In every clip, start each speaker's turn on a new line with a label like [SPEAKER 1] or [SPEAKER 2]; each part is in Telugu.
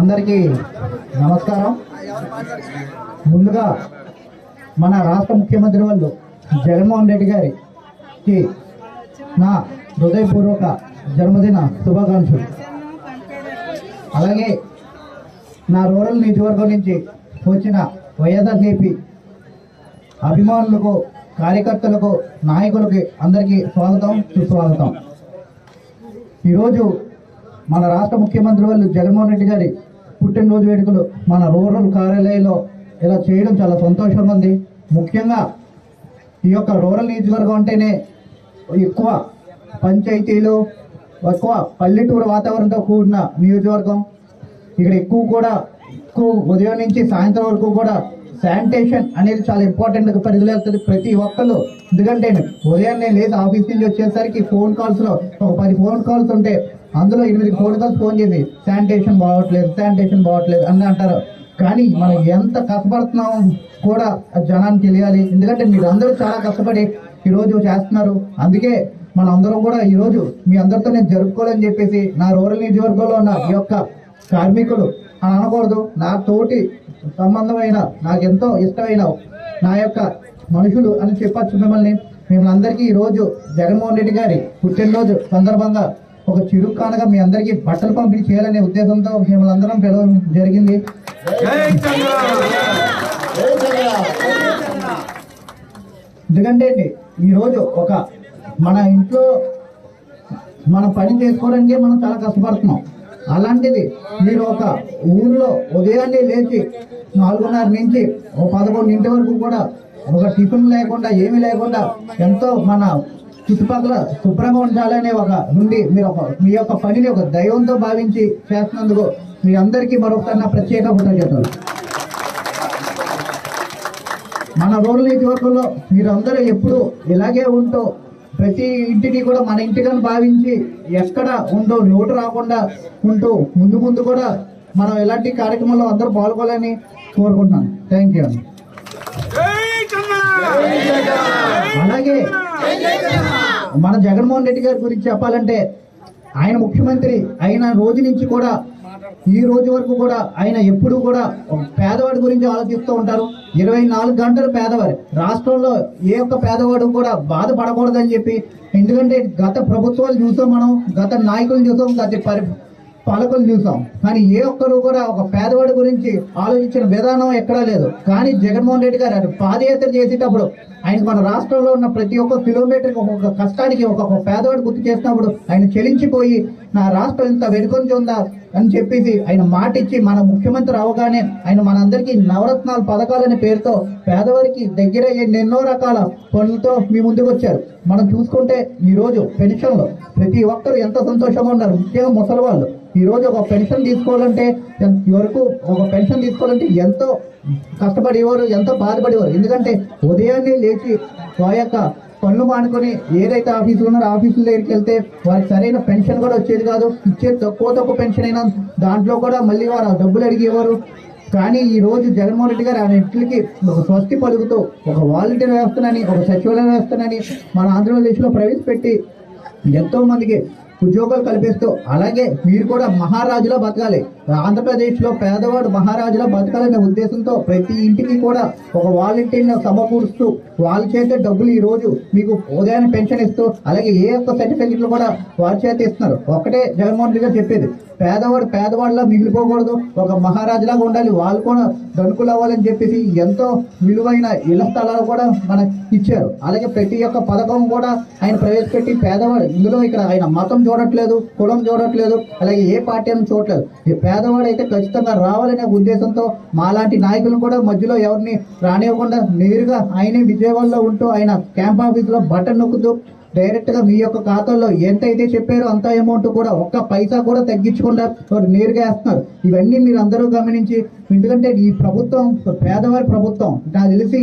[SPEAKER 1] అందరికీ నమస్కారం. ముందుగా మన రాష్ట్ర ముఖ్యమంత్రి వాళ్ళు జగన్మోహన్ రెడ్డి గారికి నా హృదయపూర్వక జన్మదిన శుభాకాంక్షలు. అలాగే నా రూరల్ నియోజకవర్గం నుంచి వచ్చిన వైఎస్ఆర్సీపీ అభిమానులకు కార్యకర్తలకు నాయకులకి అందరికీ స్వాగతం సుస్వాగతం. ఈరోజు మన రాష్ట్ర ముఖ్యమంత్రి వాళ్ళు జగన్మోహన్ రెడ్డి గారి పుట్టినరోజు వేడుకలు మన రూరల్ కార్యాలయంలో ఇలా చేయడం చాలా సంతోషంగా ఉంది ముఖ్యంగా ఈ యొక్క రూరల్ నియోజకవర్గం అంటేనే ఎక్కువ పంచాయతీలు ఎక్కువ పల్లెటూరు వాతావరణంతో కూడిన నియోజకవర్గం. ఇక్కడ ఎక్కువ కూడా ఎక్కువ ఉదయం నుంచి సాయంత్రం వరకు కూడా శానిటేషన్ అనేది చాలా ఇంపార్టెంట్ పరిధిలో వెళ్తుంది ప్రతి ఒక్కరు ఎందుకంటే ఉదయాన్నే లేదు ఆఫీస్ నుంచి వచ్చేసరికి ఫోన్ కాల్స్లో ఒక పది ఫోన్ కాల్స్ ఉంటే అందులో ఎనిమిది ఫోన్ ఫోన్ చేసి శానిటేషన్ బాగోట్లేదు శానిటేషన్ బాగోట్లేదు అని అంటారు. కానీ మనం ఎంత కష్టపడుతున్నాం కూడా జనానికి తెలియాలి. ఎందుకంటే మీరు అందరూ చాలా కష్టపడి ఈరోజు చేస్తున్నారు. అందుకే మన అందరం కూడా ఈరోజు మీ అందరితో నేను జరుపుకోవాలని చెప్పేసి నా రూరల్ నియోజకవర్గంలో ఉన్న ఈ యొక్క కార్మికులు అని అనకూడదు. నా తోటి సంబంధమైన నాకెంతో ఇష్టమైన నా యొక్క మనుషులు అని చెప్పచ్చు మిమ్మల్ని. మిమ్మల్ని అందరికీ ఈ రోజు జగన్మోహన్ రెడ్డి గారి పుట్టినరోజు సందర్భంగా ఒక చిరుకానగా మీ అందరికీ బట్టలు పంపిణీ చేయాలనే ఉద్దేశంతో మిమ్మల్ని అందరం పిలవడం జరిగింది. ఎందుకంటే అండి ఈరోజు ఒక మన ఇంట్లో మనం పని చేసుకోవడానికి మనం చాలా కష్టపడుతున్నాం. అలాంటిది మీరు ఒక ఊర్లో ఉదయాన్నే లేచి నాలుగున్నర నుంచి ఒక పదకొండింటి వరకు కూడా ఒక టిఫిన్ లేకుండా ఏమీ లేకుండా ఎంతో మన చుట్టుపక్కల శుభ్రంగా ఉండాలనే ఒక నుండి మీరు ఒక మీ యొక్క పనిని ఒక దైవంతో భావించి చేస్తున్నందుకు మీ అందరికీ మరొకసారి నా ప్రత్యేక కృతజ్ఞతలు. మన రూరల్ నియోజకవర్గంలో మీరందరూ ఎప్పుడు ఇలాగే ఉంటూ ప్రతి ఇంటిని కూడా మన ఇంటిగా భావించి ఎక్కడ ఉందో లోటు రాకుండా ఉంటూ ముందు ముందు కూడా మనం ఇలాంటి కార్యక్రమంలో అందరూ పాల్గొనాలని కోరుకుంటున్నాను. థ్యాంక్ యూ అలాగే మన జగన్మోహన్ రెడ్డి గారి గురించి చెప్పాలంటే ఆయన ముఖ్యమంత్రి అయిన రోజు నుంచి కూడా ఈ రోజు వరకు కూడా ఆయన ఎప్పుడు కూడా పేదవాడి గురించి ఆలోచిస్తూ ఉంటారు. ఇరవై నాలుగు గంటలు పేదవారి రాష్ట్రంలో ఏ ఒక్క పేదవాడు కూడా బాధపడకూడదని చెప్పి ఎందుకంటే గత ప్రభుత్వాలు చూసాం మనం గత నాయకులు చూసాం గత పరి పాలకులు చూసాం. కానీ ఏ ఒక్కరు కూడా ఒక పేదవాడి గురించి ఆలోచించిన విధానం ఎక్కడా లేదు. కానీ జగన్మోహన్ రెడ్డి గారు ఆయన పాదయాత్ర చేసేటప్పుడు ఆయన మన రాష్ట్రంలో ఉన్న ప్రతి ఒక్క కిలోమీటర్కి ఒక్కొక్క కష్టానికి ఒక్కొక్క పేదవాడు గుర్తు చేసినప్పుడు ఆయన చెలించిపోయి నా రాష్ట్రం ఇంత వెనుకొంచి ఉందా? అని చెప్పేసి ఆయన మాట ఇచ్చి మన ముఖ్యమంత్రి అవగానే ఆయన మనందరికీ నవరత్నాల పథకాలనే పేరుతో పేదవారికి దగ్గర ఎన్నెన్నో రకాల పనులతో మీ ముందుకు వచ్చారు. మనం చూసుకుంటే ఈరోజు రోజు ప్రతి ఒక్కరు ఎంత సంతోషంగా ఉన్నారు. ముఖ్యంగా ముసలి వాళ్ళు. ఈరోజు ఒక పెన్షన్ తీసుకోవాలంటే వరకు ఒక పెన్షన్ తీసుకోవాలంటే ఎంతో కష్టపడేవారు ఎంతో బాధపడేవారు. ఎందుకంటే ఉదయాన్నే లేచి ఆ యొక్క పనులు మానుకొని ఏదైతే ఆఫీసులు ఉన్నారో ఆఫీసుల దగ్గరికి వెళ్తే వారికి సరైన పెన్షన్ కూడా వచ్చేది కాదు. ఇచ్చే తక్కువ తక్కువ పెన్షన్ అయినా దాంట్లో కూడా మళ్ళీ వారు ఆ డబ్బులు అడిగేవారు. కానీ ఈ రోజు జగన్మోహన్ రెడ్డి గారు ఆయన ఇంటికి ఒక స్వస్తి పలుకుతూ ఒక వాలంటీర్ వ్యవస్థనని ఒక సచివాలయ వ్యవస్థనని మన ఆంధ్రప్రదేశ్లో ప్రవేశపెట్టి ఎంతో మందికి ఉద్యోగాలు కల్పిస్తూ అలాగే మీరు కూడా మహారాజులా బతకాలి. ఆంధ్రప్రదేశ్లో పేదవాడు మహారాజులా బతకాలనే ఉద్దేశంతో ప్రతి ఇంటికి కూడా ఒక వాలంటీర్ని సమకూరుస్తూ వాళ్ళ చేతే డబ్బులు ఈ రోజు మీకు ఉదయాన్నే పెన్షన్ ఇస్తూ అలాగే ఏ ఒక్క సర్టిఫికెట్లు కూడా వాళ్ళ చేత ఇస్తున్నారు. ఒకటే జగన్మోహన్ రెడ్డి గారు చెప్పేది పేదవాడు పేదవాడిలా మిగిలిపోకూడదు ఒక మహారాజులాగా ఉండాలి వాళ్ళు కూడా ధనుకులు అవ్వాలని చెప్పేసి ఎంతో విలువైన ఇళ్ళ స్థలాలు కూడా మనకి ఇచ్చారు. అలాగే ప్రతి ఒక్క పథకం కూడా ఆయన ప్రవేశపెట్టి పేదవాడు ఇందులో ఇక్కడ ఆయన మతం చూడట్లేదు కులం చూడట్లేదు అలాగే ఏ పార్టీ అని చూడట్లేదు. పేదవాడు అయితే ఖచ్చితంగా రావాలనే ఉద్దేశంతో మాలాంటి నాయకులను కూడా మధ్యలో ఎవరిని రానివ్వకుండా నేరుగా ఆయనే విజయవాడలో ఉంటూ ఆయన క్యాంప్ ఆఫీస్లో బటన్ నొక్కుతూ డైరెక్ట్గా మీ యొక్క ఖాతాలో ఎంత అయితే చెప్పారో అంత అమౌంట్ కూడా ఒక్క పైసా కూడా తగ్గించకుండా వారు నేరుగా వేస్తున్నారు. ఇవన్నీ మీరు అందరూ గమనించి ఎందుకంటే ఈ ప్రభుత్వం పేదవారి ప్రభుత్వం నాకు తెలిసి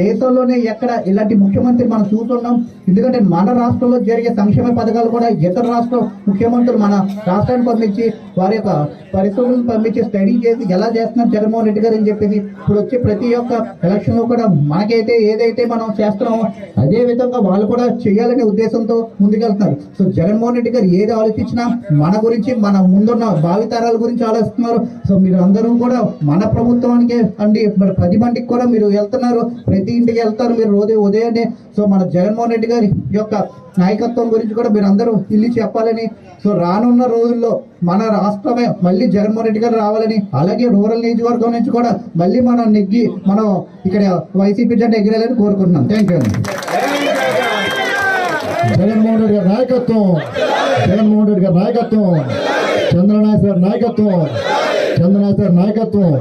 [SPEAKER 1] దేశంలోనే ఎక్కడ ఇలాంటి ముఖ్యమంత్రి మనం చూస్తున్నాం. ఎందుకంటే మన రాష్ట్రంలో జరిగే సంక్షేమ పథకాలు కూడా ఇతర రాష్ట్ర ముఖ్యమంత్రులు మన రాష్ట్రానికి పంపించి వారి యొక్క పరిశోధనలు పంపించి స్టడీ చేసి ఎలా చేస్తున్నారు జగన్మోహన్ రెడ్డి గారు అని చెప్పేసి ఇప్పుడు వచ్చే ప్రతి ఒక్క ఎలక్షన్లో కూడా మనకైతే ఏదైతే మనం చేస్తున్నామో అదే విధంగా వాళ్ళు కూడా చేయాలనే ఉద్దేశంతో ముందుకెళ్తున్నారు. సో జగన్మోహన్ రెడ్డి గారు ఏది ఆలోచించినా మన గురించి మన ముందున్న భావితరాల గురించి ఆలోచిస్తున్నారు. సో మీరు అందరూ కూడా మన ప్రభుత్వానికి అండి మరి ప్రతి మంటికి కూడా మీరు వెళ్తున్నారు ప్రతి ఇంటికి వెళ్తారు మీరు రోజు ఉదయాన్నే. సో మన జగన్మోహన్ రెడ్డి గారి యొక్క నాయకత్వం గురించి కూడా మీరు అందరూ ఇల్లు చెప్పాలని. సో రానున్న రోజుల్లో మన రాష్ట్రమే మళ్ళీ జగన్మోహన్ రెడ్డి గారు రావాలని అలాగే రూరల్ నియోజకవర్గం నుంచి కూడా మళ్ళీ మనం నెగ్గి మనం ఇక్కడ వైసీపీ జెండా ఎగిరాలని కోరుకుంటున్నాం. థ్యాంక్ యూ
[SPEAKER 2] జగన్మోహన్ రెడ్డి గారి నాయకత్వం జగన్మోహన్ రెడ్డి గారి నాయకత్వం చంద్రనాథ్ గారి నాయకత్వం చంద్రనాథ్ గారి నాయకత్వం.